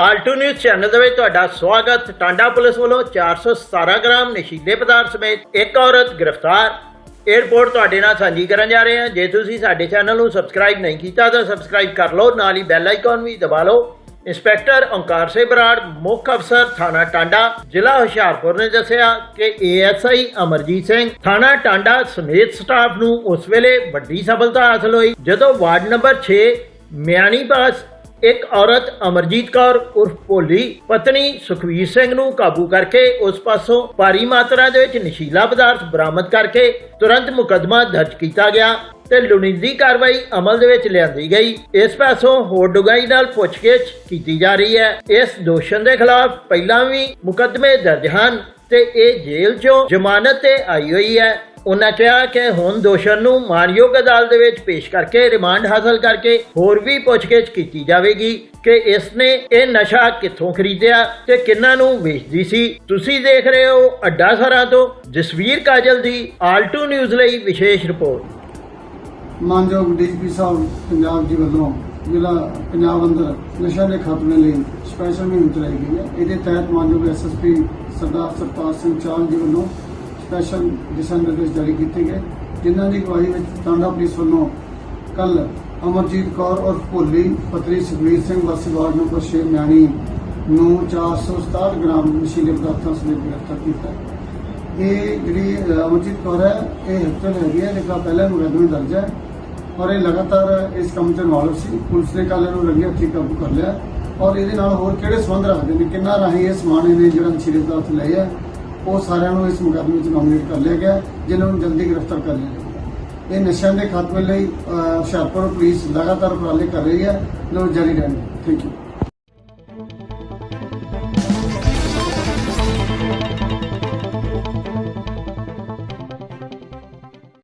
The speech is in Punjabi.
ਆਲਟੋ ਨਿਊਜ਼ ਚੈਨਲ ਦੇ ਵਿੱਚ ਤੁਹਾਡਾ ਸਵਾਗਤ। ਟਾਂਡਾ ਪੁਲਿਸ ਵੱਲੋਂ 417 ਗ੍ਰਾਮ ਨਸ਼ੀਲੇ ਪਦਾਰਥ ਸਮੇਤ ਇੱਕ ਔਰਤ ਗ੍ਰਿਫਤਾਰ। 에ਅਰਪੋਰਟ ਤੁਹਾਡੇ ਨਾਲ ਸਾਂਝੀ ਕਰਨ ਜਾ ਰਹੇ ਹਾਂ। ਜੇ ਤੁਸੀਂ ਸਾਡੇ ਚੈਨਲ ਨੂੰ ਸਬਸਕ੍ਰਾਈਬ ਨਹੀਂ ਕੀਤਾ ਤਾਂ ਸਬਸਕ੍ਰਾਈਬ ਕਰ ਲਓ। ਨਾਲ ਹੀ ਬੈਲ ਆਈਕਨ ਵੀ ਦਬਾ ਲਓ। ਇੰਸਪੈਕਟਰ ਓਂਕਾਰ ਸਿੰਘ ਬਰਾੜ, ਮੁੱਖ ਅਫਸਰ ਥਾਣਾ ਟਾਂਡਾ, ਜ਼ਿਲ੍ਹਾ ਹੁਸ਼ਿਆਰਪੁਰ ਨੇ ਦੱਸਿਆ ਕਿ ਏਐਸਆਈ ਅਮਰਜੀਤ ਸਿੰਘ ਥਾਣਾ ਟਾਂਡਾ ਸਮੇਤ ਸਟਾਫ ਨੂੰ ਉਸ ਵੇਲੇ ਵੱਡੀ ਸਫਲਤਾ ਹਾਸਲ ਹੋਈ। ਜਦੋਂ ਵਾਰਡ ਨੰਬਰ 6 ਮਿਆਣੀ ਪਾਸ ਇੱਕ ਔਰਤ ਅਮਰਜੀਤ ਕੌਰ ਉਰਫ ਭੋਲੀ, ਪਤਨੀ ਸੁਖਵੀਰ ਸਿੰਘ ਨੂੰ ਕਾਬੂ ਕਰਕੇ ਉਸ ਪਾਸੋਂ ਭਾਰੀ ਮਾਤਰਾ ਦੇ ਵਿੱਚ ਨਸ਼ੀਲਾ ਪਦਾਰਥ ਬਰਾਮਦ ਕਰਕੇ ਤੁਰੰਤ ਮੁਕੱਦਮਾ ਦਰਜ ਕੀਤਾ ਗਿਆ ਤੇ ਲੋੜੀਂਦੀ ਕਾਰਵਾਈ ਅਮਲ ਦੇ ਵਿੱਚ ਲਿਆਂਦੀ ਗਈ। ਇਸ ਪਾਸੋਂ ਹੋਰ ਡੁਗਾਈ ਨਾਲ ਪੁੱਛਗਿੱਛ ਕੀਤੀ ਜਾ ਰਹੀ ਹੈ। ਇਸ ਦੋਸ਼ਣ ਦੇ ਖਿਲਾਫ ਪਹਿਲਾਂ ਵੀ ਮੁਕੱਦਮੇ ਦਰਜ ਹਨ ਤੇ ਇਹ ਜੇਲ੍ਹ 'ਚੋਂ ਜ਼ਮਾਨਤ ਤੇ ਆਈ ਹੋਈ ਹੈ। ਉਹਨਾਂ ਕਿਹਾ ਕਿ ਹੁਣ ਦੋਸ਼ਣ ਨੂੰ ਮਾਨਯੋਗ ਅਦਾਲਤ ਦੇ ਵਿੱਚ ਪੇਸ਼ ਕਰਕੇ ਰਿਮਾਂਡ ਹਾਸਲ ਕਰਕੇ ਹੋਰ ਵੀ ਪੁੱਛਗਿੱਛ ਕੀਤੀ ਜਾਵੇਗੀ ਕਿ ਇਸ ਨੇ ਇਹ ਨਸ਼ਾ ਕਿੱਥੋਂ ਖਰੀਦਿਆ ਤੇ ਕਿੰਨਾਂ ਨੂੰ ਵੇਚਦੀ ਸੀ। ਤੁਸੀਂ ਦੇਖ ਰਹੇ ਹੋ ਅੱਡਾ ਸਰਾਂ ਤੋਂ ਜਸਵੀਰ ਕਾਜਲ ਦੀ ਆਲਟੂ ਨਿਊਜ਼ ਲਈ ਵਿਸ਼ੇਸ਼ ਰਿਪੋਰਟ। ਮਾਨਯੋਗ ਡੀਜੀਪੀ ਸਾਹਿਬ, ਪੰਜਾਬ ਜੀ ਵੱਲੋਂ ਜ਼ਿਲ੍ਹਾ ਪੰਜਾਬ ਅੰਦਰ ਨਸ਼ਾ ਦੇ ਖਾਤਮੇ ਲਈ ਸਪੈਸ਼ਲ ਮੁਹਿੰਮ ਚਲਾਈ ਗਈ ਹੈ। ਇਹਦੇ ਤਹਿਤ ਮਾਨਯੋਗ ਐਸਐਸਪੀ ਸਰਦਾਰ ਸਰਤਾਜ ਸਿੰਘ ਚਾਲ ਜੀ ਵੱਲੋਂ ਸਪੈਸ਼ਲ ਦਿਸ਼ਾ ਨਿਰਦੇਸ਼ ਜਾਰੀ ਕੀਤੇ ਗਏ, ਜਿਨ੍ਹਾਂ ਦੀ ਅਗਵਾਈ ਵਿੱਚ ਟਾਂਡਾ ਪੁਲਿਸ ਵੱਲੋਂ ਕੱਲ ਅਮਰਜੀਤ ਕੌਰ ਔਰ ਭੋਲੀ ਪਤਨੀ ਸੁਖਵੀਰ ਸਿੰਘ ਵਾਸੀ ਵਾਰਡ ਨੰਬਰ 6 ਮਿਆਣੀ ਨੂੰ 467 ਗ੍ਰਾਮ ਨਸ਼ੀਲੇ ਪਦਾਰਥਾਂ ਸਮੇਤ ਗ੍ਰਿਫਤਾਰ ਕੀਤਾ ਇਹ ਜਿਹੜੀ ਅਮਰਜੀਤ ਕੌਰ ਹੈ, ਇਹ ਹਿੱਤਲ ਹੈਗੀ ਹੈ ਜਿਹੜਾ ਪਹਿਲਾਂ ਮੁਕੱਦਮੇ ਦਰਜ ਹੈ ਔਰ ਇਹ ਲਗਾਤਾਰ ਇਸ ਕੰਮ 'ਚ ਇਨਵੋਲਵ ਸੀ। ਪੁਲਿਸ ਨੇ ਕੱਲ ਇਹਨੂੰ ਰੰਗੇ ਹੱਥੀਂ ਕਾਬੂ ਕਰ ਲਿਆ ਔਰ ਇਹਦੇ ਨਾਲ ਹੋਰ ਕਿਹੜੇ ਸੰਬੰਧ ਰੱਖਦੇ ਨੇ, ਕਿੰਨਾ ਰਾਹੀਂ ਇਹ ਸਮਾਨ ਇਹਨੇ ਜਿਹੜਾ ਨਸ਼ੀਲੇ ਪਦਾਰਥ ਲਏ ਆ ਉਹ ਸਾਰਿਆਂ ਨੂੰ ਇਸ ਮੁਕੱਦਮੇ ਵਿੱਚ ਨੋਮੀਨੇਟ ਕਰ ਲਿਆ ਗਿਆ, ਜਿਨ੍ਹਾਂ ਨੂੰ ਜਲਦੀ ਗ੍ਰਿਫਤਾਰ ਕਰ ਲਿਆ ਜਾਵੇਗਾ ਇਹ ਨਸ਼ਿਆਂ ਦੇ ਖਾਤਮੇ ਲਈ ਹੁਸ਼ਿਆਰਪੁਰ ਪੁਲਿਸ ਲਗਾਤਾਰ ਉਪਰਾਲੇ ਕਰ ਰਹੀ ਹੈ। ਲੋ ਜਾਰੀ ਰਹਿਣ ਥੈਂਕ ਯੂ